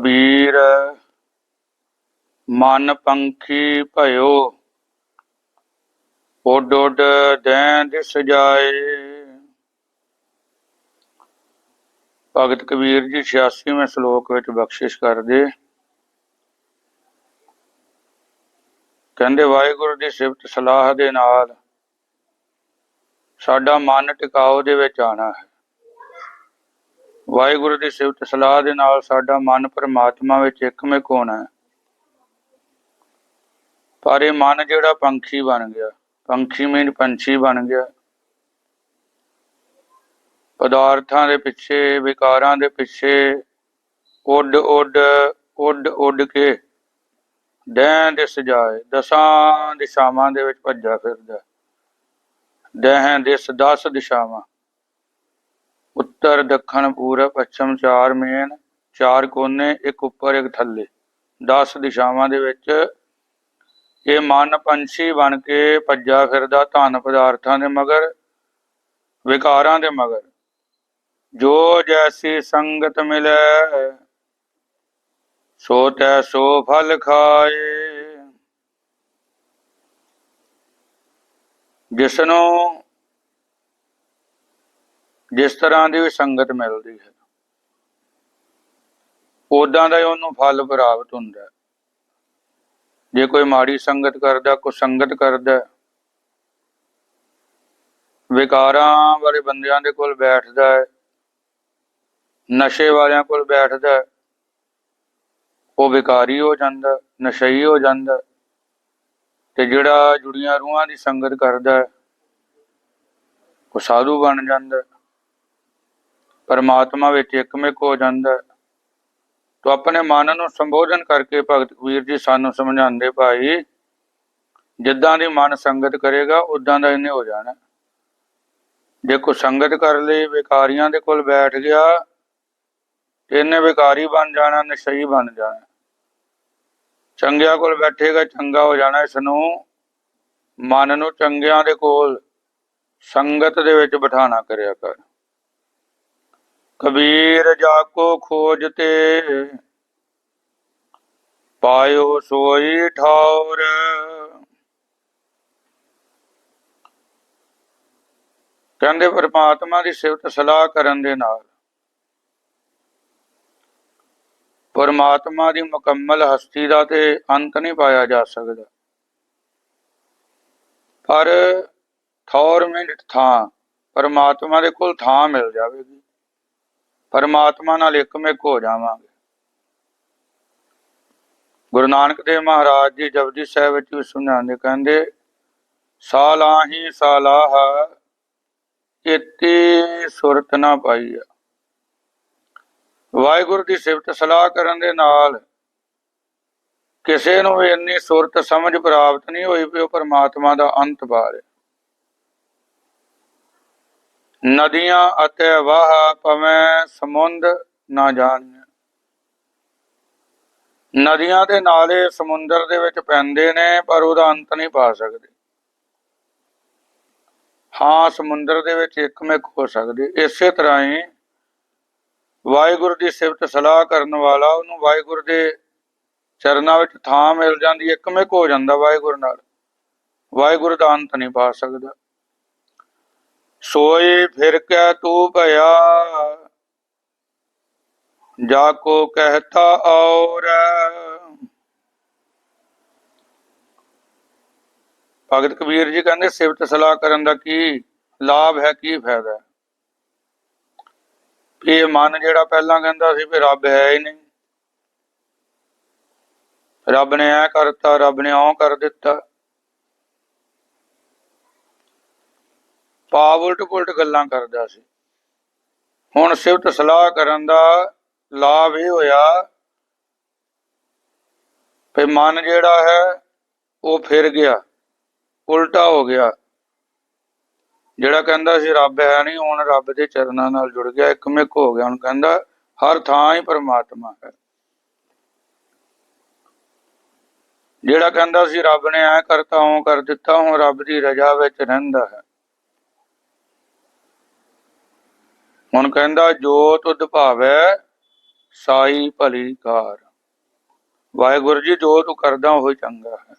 ਕਬੀਰ ਮਨ ਪੰਖੀ ਭਇਓ, ਉੱਡ ਉੱਡ ਦੈਂ ਦਿਸ ਜਾਏ। ਭਗਤ ਕਬੀਰ ਜੀ 86ਵੇਂ ਸ਼ਲੋਕ ਵਿੱਚ ਬਖਸ਼ਿਸ਼ ਕਰਦੇ। ਕਹਿੰਦੇ, ਵਾਹਿਗੁਰੂ ਦੀ ਸਿਫਤ ਸਲਾਹ ਦੇ ਨਾਲ ਸਾਡਾ ਮਨ ਟਿਕਾਓ ਦੇ ਵਿੱਚ ਆਣਾ ਹੈ। ਵਾਹਿਗੁਰੂ ਦੀ ਸਿਫਤ ਸਲਾਹ ਦੇ ਨਾਲ ਸਾਡਾ ਮਨ ਪਰਮਾਤਮਾ ਵਿੱਚ ਇੱਕਮਿਕ ਹੋਣਾ ਹੈ। ਪਰ ਇਹ ਮਨ ਜਿਹੜਾ ਪੰਛੀ ਬਣ ਗਿਆ ਪੰਛੀ ਮੀਨ ਪੰਛੀ ਬਣ ਗਿਆ। ਪਦਾਰਥਾਂ ਦੇ ਪਿੱਛੇ, ਵਿਕਾਰਾਂ ਦੇ ਪਿੱਛੇ ਉੱਡ ਉੱਡ ਉੱਡ ਉੱਡ ਕੇ ਡੈਂ ਦੇ ਸਜਾਏ ਦਸਾਂ ਦਿਸ਼ਾਵਾਂ ਦੇ ਵਿੱਚ ਭੱਜਾ ਫਿਰਦਾ ਡੈਂ ਦੇ 10 ਦਿਸ਼ਾਵਾਂ। ਉੱਤਰ, ਦੱਖਣ, ਪੂਰਬ, ਪੱਛਮ, ਚਾਰ ਮੇਨ, ਚਾਰ ਕੋਨੇ, ਇੱਕ ਉੱਪਰ, ਇੱਕ ਥੱਲੇ। 10 ਦਿਸ਼ਾਵਾਂ ਦੇ ਵਿੱਚ ਇਹ ਮਨ ਪੰਛੀ ਬਣ ਕੇ ਭੱਜਾ ਫਿਰਦਾ ਧਨ ਪਦਾਰਥਾਂ ਦੇ ਮਗਰ, ਵਿਕਾਰਾਂ ਦੇ ਮਗਰ। ਜੋ ਜੈਸੀ ਸੰਗਤ ਮਿਲੇ, ਸੋ ਤੈ ਸੋ ਫਲ ਖਾਏ। ਜਿਸ ਨੂੰ ਜਿਸ ਤਰ੍ਹਾਂ ਦੀ ਵੀ ਸੰਗਤ ਮਿਲਦੀ ਹੈ ਉਦਾਂ ਦਾ ਹੀ ਉਹਨੂੰ ਫਲ ਪ੍ਰਾਪਤ ਹੁੰਦਾ ਜੇ ਕੋਈ ਮਾੜੀ ਸੰਗਤ ਕਰਦਾ ਕੋਈ ਸੰਗਤ ਕਰਦਾ ਵਿਕਾਰਾਂ ਵਾਲੇ ਬੰਦਿਆਂ ਦੇ ਕੋਲ ਬੈਠਦਾ ਹੈ ਨਸ਼ੇ ਵਾਲਿਆਂ ਕੋਲ ਬੈਠਦਾ ਹੈ, ਉਹ ਵਿਕਾਰੀ ਹੋ ਜਾਂਦਾ ਨਸ਼ਈ ਹੋ ਜਾਂਦਾ ਤੇ ਜਿਹੜਾ ਜੁੜੀਆਂ ਰੂਹਾਂ ਦੀ ਸੰਗਤ ਕਰਦਾ ਉਹ ਸਾਧੂ ਬਣ ਜਾਂਦਾ ਪਰਮਾਤਮਾ ਵਿੱਚ ਇੱਕਮਿਕ ਹੋ ਜਾਂਦਾ ਤੋ ਆਪਣੇ ਮਨ ਨੂੰ ਸੰਬੋਧਨ ਕਰਕੇ ਭਗਤ ਕਬੀਰ ਜੀ ਸਾਨੂੰ ਸਮਝਾਉਂਦੇ, ਭਾਈ, ਜਿੱਦਾਂ ਦੀ ਮਨ ਸੰਗਤ ਕਰੇਗਾ, ਉਦਾਂ ਦਾ ਇਹਨੇ ਹੋ ਜਾਣਾ। ਜੇ ਕੋ ਸੰਗਤ ਕਰ ਲਈ, ਵਿਕਾਰੀਆਂ ਦੇ ਕੋਲ ਬੈਠ ਗਿਆ, ਤੇ ਇਹਨੇ ਵਿਕਾਰੀ ਬਣ ਜਾਣਾ, ਨਸ਼ਈ ਬਣ ਜਾਣਾ। ਚੰਗਿਆਂ ਕੋਲ ਬੈਠੇਗਾ, ਚੰਗਾ ਹੋ ਜਾਣਾ ਇਸ ਨੂੰ। ਮਨ ਨੂੰ ਚੰਗਿਆਂ ਦੇ ਕੋਲ ਸੰਗਤ ਦੇ ਵਿੱਚ ਬਿਠਾਣਾ ਕਰਿਆ ਕਰ। ਕਬੀਰ ਜਾ ਕੋ ਖੋਜ ਤੇ। ਪਾਇਓ ਸੋਈ ਠੌਰ ਕਹਿੰਦੇ ਪਰਮਾਤਮਾ ਦੀ ਸਿਫਤ ਸਲਾਹ ਕਰਨ ਦੇ ਨਾਲ। ਪਰਮਾਤਮਾ ਦੀ ਮੁਕੰਮਲ ਹਸਤੀ ਦਾ ਤੇ ਅੰਤ ਨਹੀਂ ਪਾਇਆ ਜਾ ਸਕਦਾ। ਪਰ ਠੌਰ ਮਿੰਟ ਥਾਂ, ਪਰਮਾਤਮਾ ਦੇ ਕੋਲ ਥਾਂ ਮਿਲ ਜਾਵੇਗੀ। ਪਰਮਾਤਮਾ ਨਾਲ ਇੱਕਮਿਕ ਹੋ ਜਾਵਾਂਗੇ। ਗੁਰੂ ਨਾਨਕ ਦੇਵ ਮਹਾਰਾਜ ਜੀ ਜਪਜੀ ਸਾਹਿਬ ਵਿੱਚ ਵੀ ਸੁਣਾਉਂਦੇ ਕਹਿੰਦੇ, ਸਾਲਾਹੀ ਸਾਲਾਹ ਇਤੀ ਸੁਰਤ ਨਾ ਪਾਈ ਵਾਹਿਗੁਰੂ ਦੀ ਸਿਫਤ ਸਲਾਹ ਕਰਨ ਦੇ ਨਾਲ ਕਿਸੇ ਨੂੰ ਵੀ ਇੰਨੀ ਸੁਰਤ ਸਮਝ ਪ੍ਰਾਪਤ ਨਹੀਂ ਹੋਈ ਵੀ ਉਹ ਪਰਮਾਤਮਾ ਦਾ ਅੰਤ ਪਾ ਰਿਹਾ। ਨਦੀਆਂ ਅਤੇ ਵਾਹ ਪਵੇਂ ਸਮੁੰਦ ਨਾ ਜਾਣੀਆਂ ਨਦੀਆਂ ਦੇ ਨਾਲੇ ਸਮੁੰਦਰ ਦੇ ਵਿੱਚ ਪੈਂਦੇ ਨੇ, ਪਰ ਉਹਦਾ ਅੰਤ ਨਹੀਂ ਪਾ ਸਕਦੇ। ਹਾਂ, ਸਮੁੰਦਰ ਦੇ ਵਿੱਚ ਇੱਕਮਿਕ ਹੋ ਸਕਦੇ। ਇਸੇ ਤਰ੍ਹਾਂ ਹੀ ਵਾਹਿਗੁਰੂ ਦੀ ਸਿਫਤ ਸਲਾਹ ਕਰਨ ਵਾਲਾ, ਉਹਨੂੰ ਵਾਹਿਗੁਰੂ ਦੇ ਚਰਨਾਂ ਵਿੱਚ ਥਾਂ ਮਿਲ ਜਾਂਦੀ ਇੱਕਮਿਕ ਹੋ ਜਾਂਦਾ ਵਾਹਿਗੁਰੂ ਨਾਲ। ਵਾਹਿਗੁਰੂ ਦਾ ਅੰਤ ਨਹੀਂ ਪਾ ਸਕਦਾ। ਸੋਏ ਫਿਰ ਕੈ ਤੂ ਭਇਆ। ਜਾ ਕੋ ਕਹਤਾ ਔਰ ਭਗਤ ਕਬੀਰ ਜੀ ਕਹਿੰਦੇ, ਸਿਫਤ ਸਲਾਹ ਕਰਨ ਦਾ ਕੀ ਲਾਭ ਹੈ, ਕੀ ਫਾਇਦਾ ਇਹ ਮਨ ਜਿਹੜਾ ਪਹਿਲਾਂ ਕਹਿੰਦਾ ਸੀ ਵੀ ਰੱਬ ਹੈ ਹੀ ਨਹੀਂ। ਰੱਬ ਨੇ ਐ ਕਰਤਾ, ਰੱਬ ਨੇ ਉਹ ਕਰ ਦਿੱਤਾ। ਪਾਪ ਉਲਟ ਪੁਲਟ ਗੱਲਾਂ ਕਰਦਾ ਸੀ। ਹੁਣ ਸਿਫਤ ਸਲਾਹ ਕਰਨ ਦਾ ਲਾਭ ਇਹ ਹੋਇਆ ਕਿ ਮਨ ਜਿਹੜਾ ਹੈ, ਉਹ ਫਿਰ ਗਿਆ। ਉਲਟਾ ਹੋ ਗਿਆ। ਜਿਹੜਾ ਕਹਿੰਦਾ ਸੀ, ਰੱਬ ਹੈ ਨਹੀਂ ਹੁਣ ਰੱਬ ਦੇ ਚਰਨਾਂ ਨਾਲ ਜੁੜ ਗਿਆ। ਇੱਕਮਿਕ ਹੋ ਗਿਆ। ਹੁਣ ਕਹਿੰਦਾ, ਹਰ ਥਾਂ ਹੀ ਪਰਮਾਤਮਾ ਹੈ। ਜਿਹੜਾ ਕਹਿੰਦਾ ਸੀ, ਰੱਬ ਨੇ ਐ ਕਰਤਾ ਉਹ ਕਰ ਦਿੱਤਾ ਹੁਣ ਰੱਬ ਦੀ ਰਜ਼ਾ ਵਿੱਚ ਰਹਿੰਦਾ ਹੈ। ਹੁਣ ਕਹਿੰਦਾ, ਜੋ ਤੁਧ ਭਾਵੈ, ਸਾਈ ਭਲੀ ਕਾਰ। ਵਾਹਿਗੁਰੂ ਜੀ, ਜੋ ਤੂੰ ਕਰਦਾ, ਉਹ ਚੰਗਾ ਹੈ।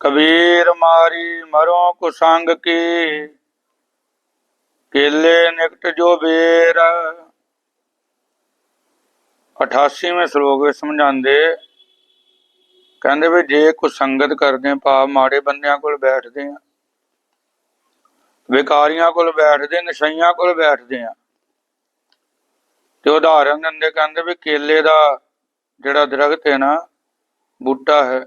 ਕਬੀਰ ਮਾਰੀ ਮਰੋ ਕੁਸੰਗ ਕੀ, ਕੇਲੇ ਨਿਕਟ ਜੋ ਬੇਰ। 88ਵੇਂ ਸ਼ਲੋਕ ਵਿੱਚ ਸਮਝਾਉਂਦੇ, ਕਹਿੰਦੇ ਵੀ ਜੇ ਕੋ ਸੰਗਤ ਕਰਦੇ ਪਾ ਮਾੜੇ ਬੰਦਿਆਂ ਕੋਲ ਬੈਠਦੇ ਆ ਵਿਕਾਰੀਆਂ ਕੋਲ ਬੈਠਦੇ, ਨਸ਼ਈਆਂ ਕੋਲ ਬੈਠਦੇ ਆ। ਤੇ ਉਦਾਹਰਨ ਦਿੰਦੇ ਕਹਿੰਦੇ ਵੀ ਕੇਲੇ ਦਾ ਜਿਹੜਾ ਦਰਖਤ ਹੈ ਨਾ, ਬੂਟਾ ਹੈ,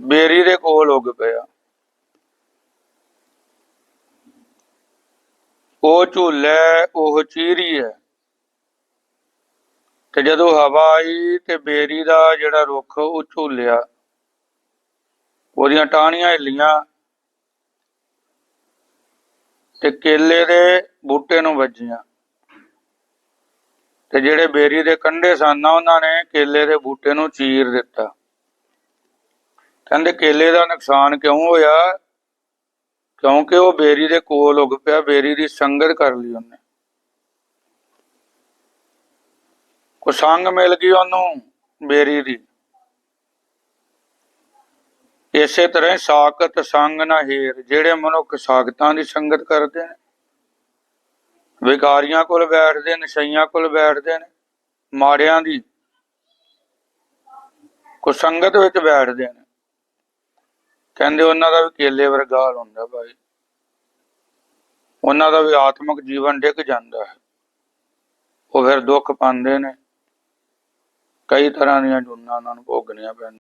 ਬੇਰੀ ਦੇ ਕੋਲ ਉੱਗ ਪਿਆ। ਉਹ ਝੂਲੇ, ਉਹ ਚੀਰੀ ਹੈ। ਤੇ ਜਦੋਂ ਹਵਾ ਆਈ ਤੇ ਬੇਰੀ ਦਾ ਜਿਹੜਾ ਰੁੱਖ, ਉਹ ਝੂਲਿਆ। ਉਹਦੀਆਂ ਟਾਹਣੀਆਂ ਹਿੱਲੀਆਂ। ਤੇ ਕੇਲੇ ਦੇ ਬੂਟੇ ਨੂੰ ਵੱਜੀਆਂ। ਤੇ ਜਿਹੜੇ ਬੇਰੀ ਦੇ ਕੰਢੇ ਸਨ ਉਹਨਾਂ ਨੇ ਕੇਲੇ ਦੇ ਬੂਟੇ ਨੂੰ ਚੀਰ ਦਿੱਤਾ। ਕਹਿੰਦੇ, ਕੇਲੇ ਦਾ ਨੁਕਸਾਨ ਕਿਉਂ ਹੋਇਆ? ਕਿਉਂਕਿ ਉਹ ਬੇਰੀ ਦੇ ਕੋਲ ਉੱਗ ਪਿਆ, ਬੇਰੀ ਦੀ ਸੰਗਤ ਕਰ ਲਈ ਉਹਨੇ। ਕੋ ਸੰਗ ਮਿਲ ਗਈ ਉਹਨੂੰ, ਬੇਰੀ ਦੀ। ਇਸੇ ਤਰ੍ਹਾਂ ਹੀ ਸਾਖਤ ਸੰਗ ਨਾ ਹੀਰ, ਜਿਹੜੇ ਮਨੁੱਖ ਸਾਖਤਾਂ ਦੀ ਸੰਗਤ ਕਰਦੇ ਨੇ। ਵਿਕਾਰੀਆਂ ਕੋਲ ਬੈਠਦੇ ਨੇ ਨਸ਼ਈਆਂ ਕੋਲ ਬੈਠਦੇ ਨੇ, ਮਾੜਿਆਂ ਦੀ ਕੋ ਸੰਗਤ ਵਿੱਚ ਬੈਠਦੇ ਨੇ। ਕਹਿੰਦੇ ਉਹਨਾਂ ਦਾ ਵੀ ਕੇਲੇ ਵਰਗਾ ਹਾਲ ਹੁੰਦਾ ਭਾਈ। ਉਹਨਾਂ ਦਾ ਵੀ ਆਤਮਿਕ ਜੀਵਨ ਡਿੱਗ ਜਾਂਦਾ ਹੈ। ਉਹ ਫਿਰ ਦੁੱਖ ਪਾਉਂਦੇ ਨੇ। ਕਈ ਤਰ੍ਹਾਂ ਦੀਆਂ ਜੁਨਾਂ ਉਹਨਾਂ ਨੂੰ ਭੋਗਣੀਆਂ ਪੈਂਦੀਆਂ